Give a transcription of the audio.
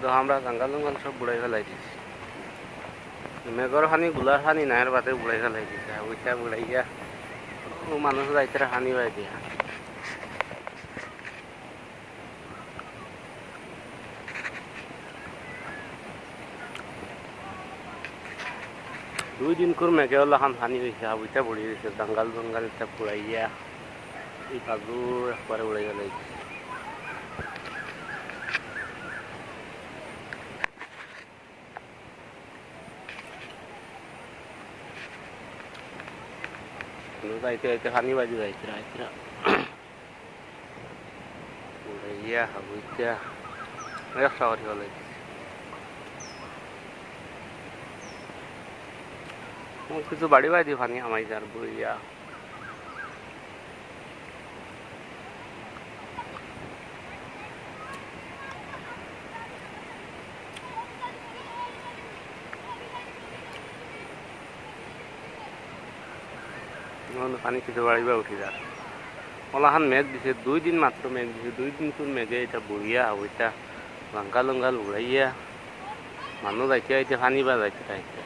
তো আমরা জঙ্গল জঙ্গল সব বুড়াই ফেলাই দিছি। মেঘর পানি গুলার পানি নাহের বাদে বুড়াই ফেলাই দিছে। ওইটা বুড়াইয়া মানুষ যাইতে হানি বাই দিয়া। দুই দিন করে মেঘে হলো খান হানি হয়েছে ওইটা বুড়ি গেছে। জঙ্গল জঙ্গল এটা বুড়াইয়া এই কাজু একবারে উড়াই ফেলাই যাইতে যাইতে উড়াইয়া হাবুইটা ব্যবসা করি কিছু বাড়ি বাড়ি পানি আমাই যার পানি কিছু বাড়িবা উঠি যা। অলাহান মেঘ দিছে, দুই দিন মাত্র মেঘ দিছে, দুই দিন তোর মেঘে এটা বড়িয়া ওইটা লঙ্কা লঙ্কা লুড়াইয়া মানুষ যাইতে যাইতে পানি বা যাইতে যাইতে